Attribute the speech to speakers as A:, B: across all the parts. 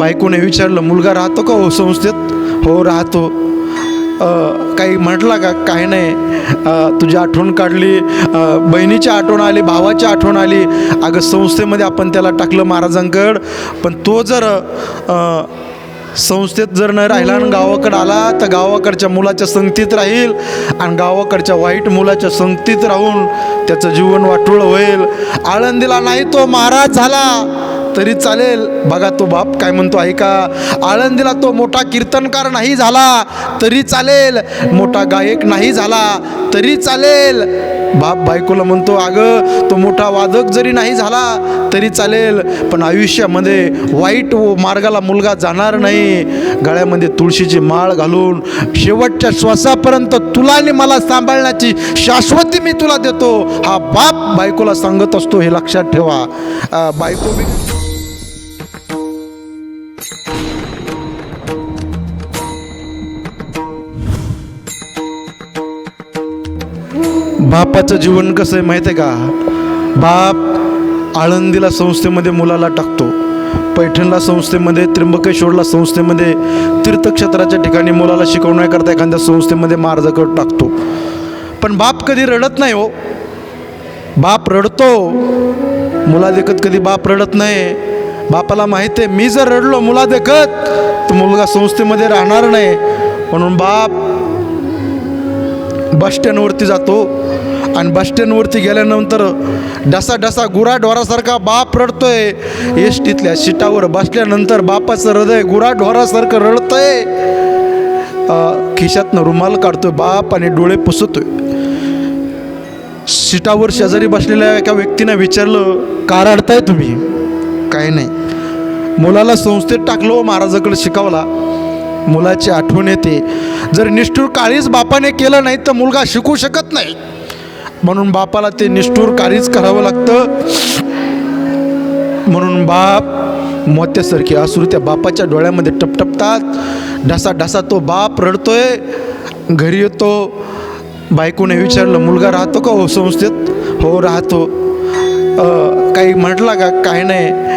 A: बायकोने विचारलं मुलगा राहतो का हो संस्थेत? हो राहतो. काही म्हटला का? काही नाही. तुझी आठवण काढली. बहिणीची आठवण आली भावाची आठवण आली. अगं संस्थेमध्ये आपण त्याला टाकलं महाराजांकड. पण तो जर संस्थेत जर न राहिला आणि गावाकडं आला तर गावाकडच्या मुलाच्या संगतीत राहील आणि गावाकडच्या वाईट मुलाच्या संगतीत राहून त्याचं जीवन वाटोळ होईल. आळंदीला नाही तो महाराज झाला. तरी चालेल. बघा तो बाप काय म्हणतो ऐका आळंदीला तो मोठा कीर्तनकार नाही झाला तरी चालेल. मोठा गायक नाही झाला तरी चालेल. बाप बायकोला म्हणतो अगं तो मोठा वादक जरी नाही झाला तरी चालेल. पण आयुष्यामध्ये वाईट व मार्गाला मुलगा जाणार नाही. गळ्यामध्ये तुळशीची माळ घालून शेवटच्या श्वासापर्यंत तुला आणि मला सांभाळण्याची शाश्वती मी तुला देतो. हा बाप बायकोला सांगत असतो हे लक्षात ठेवा. बायको बायको बापाचं जीवन कसं आहे माहिती आहे का? बाप आळंदीला संस्थेमध्ये मुलाला टाकतो. पैठणला संस्थेमध्ये त्र्यंबकेश्वरला संस्थेमध्ये तीर्थक्षेत्राच्या ठिकाणी मुलाला शिकवण्याकरता एखाद्या संस्थेमध्ये मार्गकट टाकतो. पण बाप कधी रडत नाही हो. बाप रडतो. मुला देखत कधी बाप रडत नाही. बापाला माहीत आहे मी जर रडलो मुला देखत तर मुलगा संस्थेमध्ये राहणार नाही. म्हणून बाप बस स्टँडवरती जातो. आणि बसस्टँडवरती गेल्यानंतर डसा डसा गुराढोरासारखा बाप रडतोय. एस टीतल्या सीटावर बसल्यानंतर बापाचं हृदय गुराढोरासारखं रडतंय. खिशातनं रुमाल काढतोय बाप आणि डोळे पुसतोय. सीटावर शेजारी बसलेल्या एका व्यक्तीनं विचारलं का रडताय तुम्ही? काही नाही. मुलाला संस्थेत टाकलो महाराजाकडे शिकवला. मुलाची आठवण येते. जर निष्ठूर काळीच बापाने केलं नाही तर मुलगा शिकू शकत नाही. म्हणून बापाला ते निष्ठूर काळीच करावं लागतं. म्हणून बाप मोत्यासारखी असू त्या बापाच्या डोळ्यामध्ये टपटपतात. ढसा ढसा तो बाप रडतोय. घरी येतो. बायकोने विचारलं मुलगा राहतो का हो संस्थेत? हो राहतो. काही म्हटला का? काही नाही.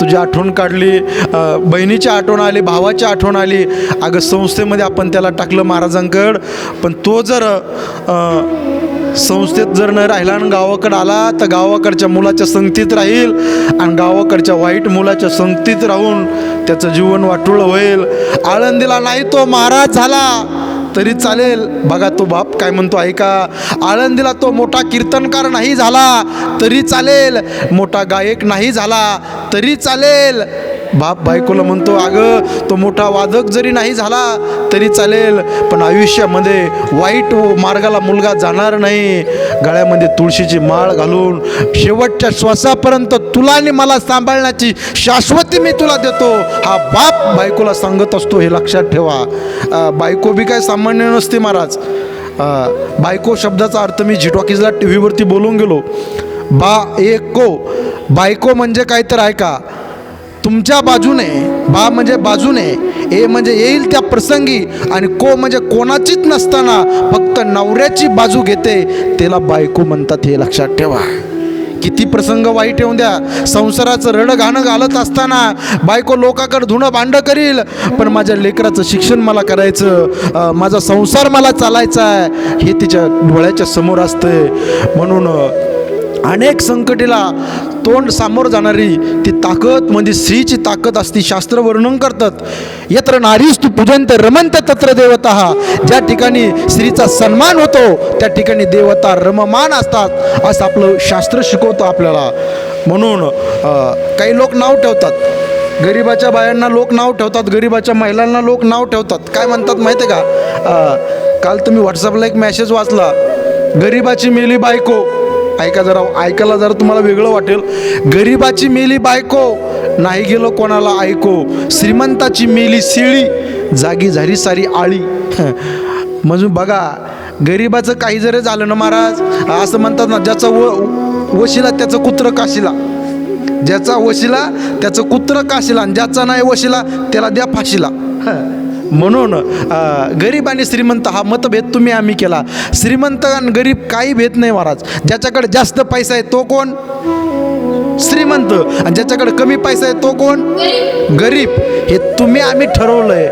A: तुझी आठवण काढली. बहिणीची आठवण आली भावाची आठवण आली. अगं संस्थेमध्ये आपण त्याला टाकलं महाराजांकड पण तो जर संस्थेत जर न राहिला आणि गावाकडं आला तर गावाकडच्या मुलाच्या संगतीत राहील आणि गावाकडच्या वाईट मुलाच्या संगतीत राहून त्याचं जीवन वाटोळ होईल. आळंदीला नाही तो महाराज झाला. तरी चालेल. बघा तो बाप काय म्हणतो ऐका आळंदीला तो मोठा कीर्तनकार नाही झाला तरी चालेल. मोठा गायक नाही झाला तरी चालेल. बाप बायकोला म्हणतो अगं तो मोठा वादक जरी नाही झाला तरी चालेल पण आयुष्यामध्ये वाईट व मार्गाला मुलगा जाणार नाही. गळ्यामध्ये तुळशीची माळ घालून शेवटच्या श्वासापर्यंत तुला आणि मला सांभाळण्याची शाश्वती मी तुला देतो. हा बाप बायकोला सांगत असतो हे लक्षात ठेवा. बायको बी काय सामान्य नसते महाराज. बायको शब्दाचा अर्थ मी झिटॉकीजला टी व्हीवरती बोलून गेलो. बा एक को. बायको म्हणजे काय तर ऐका तुमच्या बाजूने बा म्हणजे बाजूने ए म्हणजे येईल त्या प्रसंगी आणि को म्हणजे कोणाचीच नसताना फक्त नवऱ्याची बाजू घेते त्याला बायको म्हणतात हे लक्षात ठेवा. किती प्रसंग वाईट येऊन द्या. संसाराचं रडं गाणं घालत असताना बायको लोकाकडे धुणं भांडं करील पण माझ्या लेकराचं शिक्षण मला करायचं माझा संसार मला चालायचा आहे हे तिच्या डोळ्याच्या समोर असतं म्हणून अनेक संकटीला तोंड सामोर जाणारी ती ताकद म्हणजे स्त्रीची ताकद असती शास्त्र वर्णन करतात. यत्र नारीस तू पूजंत रमंत तत्र देवता. ज्या ठिकाणी स्त्रीचा सन्मान होतो त्या ठिकाणी देवता रममान असतात असं आपलं शास्त्र शिकवतं आपल्याला. म्हणून काही लोक नाव ठेवतात. गरिबाच्या बायांना लोक नाव ठेवतात गरिबाच्या महिलांना लोक नाव ठेवतात. काय म्हणतात माहिती आहे का काल तुम्ही व्हॉट्सअपला एक मेसेज वाचला. गरिबाची मेली बायको ऐका जरा ऐकायला जरा तुम्हाला वेगळं वाटेल. गरिबाची मेली बायको नाही गेलो कोणाला ऐको. श्रीमंताची मेली शिळी जागी झाली सारी आळी. म्हणजे बघा गरिबाचं काही जरी झालं ना महाराज असं म्हणतात ना ज्याचा व वशिला त्याचं कुत्र काशीला. ज्याचा वशिला त्याचं कुत्र काशीला आणि ज्याचा नाही वशिला त्याला द्या फाशीला. म्हणून गरीब आणि श्रीमंत हा मतभेद तुम्ही आम्ही केला. श्रीमंत आणि गरीब काही भेद नाही महाराज. ज्याच्याकडे जास्त पैसा आहे तो कोण? श्रीमंत. आणि ज्याच्याकडे कमी पैसा आहे तो कोण? गरीब. हे तुम्ही आम्ही ठरवलंय.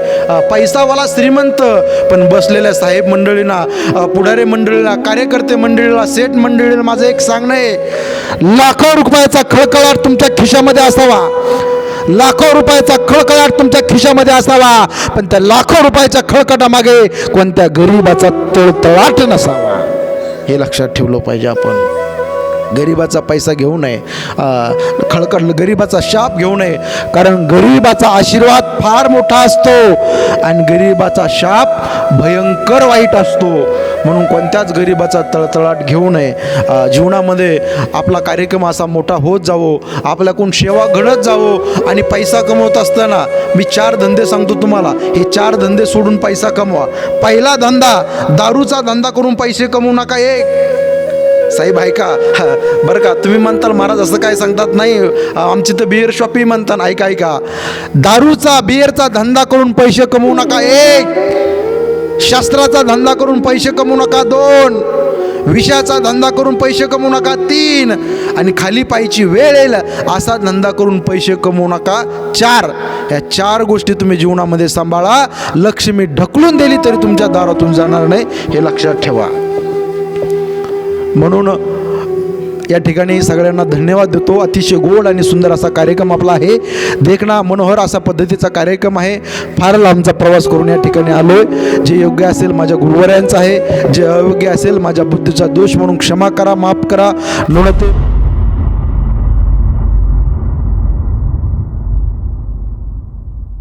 A: पैसावाला श्रीमंत पण बसलेल्या साहेब मंडळींना पुढारे पुढारी मंडळीला कार्यकर्ते मंडळीला सेठ मंडळीला माझं एक सांगणं आहे. लाखो रुपयाचा खळखळाट तुमच्या खिशामध्ये असावा. लाखो रुपयाचा खळखळाट तुमच्या खिशामध्ये असावा. पण त्या लाखो रुपयाच्या खळखटामागे कोणत्या गरीबाचा तळतळाट नसावा. हे लक्षात ठेवलं पाहिजे आपण. गरिबाचा पैसा घेऊ नये. खळखळ गरिबाचा शाप घेऊ नये. कारण गरिबाचा आशीर्वाद फार मोठा असतो आणि गरिबाचा शाप भयंकर वाईट असतो. म्हणून कोणत्याच गरिबाचा तळतळाट घेऊ नये. जीवनामध्ये आपला कार्यक्रम असा मोठा होत जावो आपल्याकडून सेवा घडत जावो आणि पैसा कमवत असताना मी चार धंदे सांगतो तुम्हाला. हे चार धंदे सोडून पैसा कमवा. पहिला धंदा दारूचा धंदा करून पैसे कमवू नका एक. साहेब ऐका. बरं का तुम्ही म्हणताल महाराज असं काय सांगतात? नाही आमची तर बिअर शॉपी म्हणतात. ऐका ऐका. दारूचा बिअरचा धंदा करून पैसे कमवू नका. एक. शास्त्राचा धंदा करून पैसे कमवू नका. दोन. विषयाचा धंदा करून पैसे कमवू नका. तीन. आणि खाली पायची वेळ येईल असा धंदा करून पैसे कमवू नका. चार. या चार गोष्टी तुम्ही जीवनामध्ये सांभाळा. लक्ष्मी ढकलून दिली तरी तुमच्या दारातून जाणार नाही. हे लक्षात ठेवा. म्हणून या ठिकाणी सगळ्यांना धन्यवाद देतो. अतिशय गोड आणि सुंदर असा कार्यक्रम आपला आहे. देखणा मनोहर असा पद्धतीचा कार्यक्रम आहे. फार लांबचा प्रवास करून या ठिकाणी आलो आहे जे योग्य असेल माझ्या गुरुवाऱ्यांचं आहे. जे अयोग्य असेल माझ्या बुद्धीचा दोष म्हणून क्षमा करा माफ करा. नोणते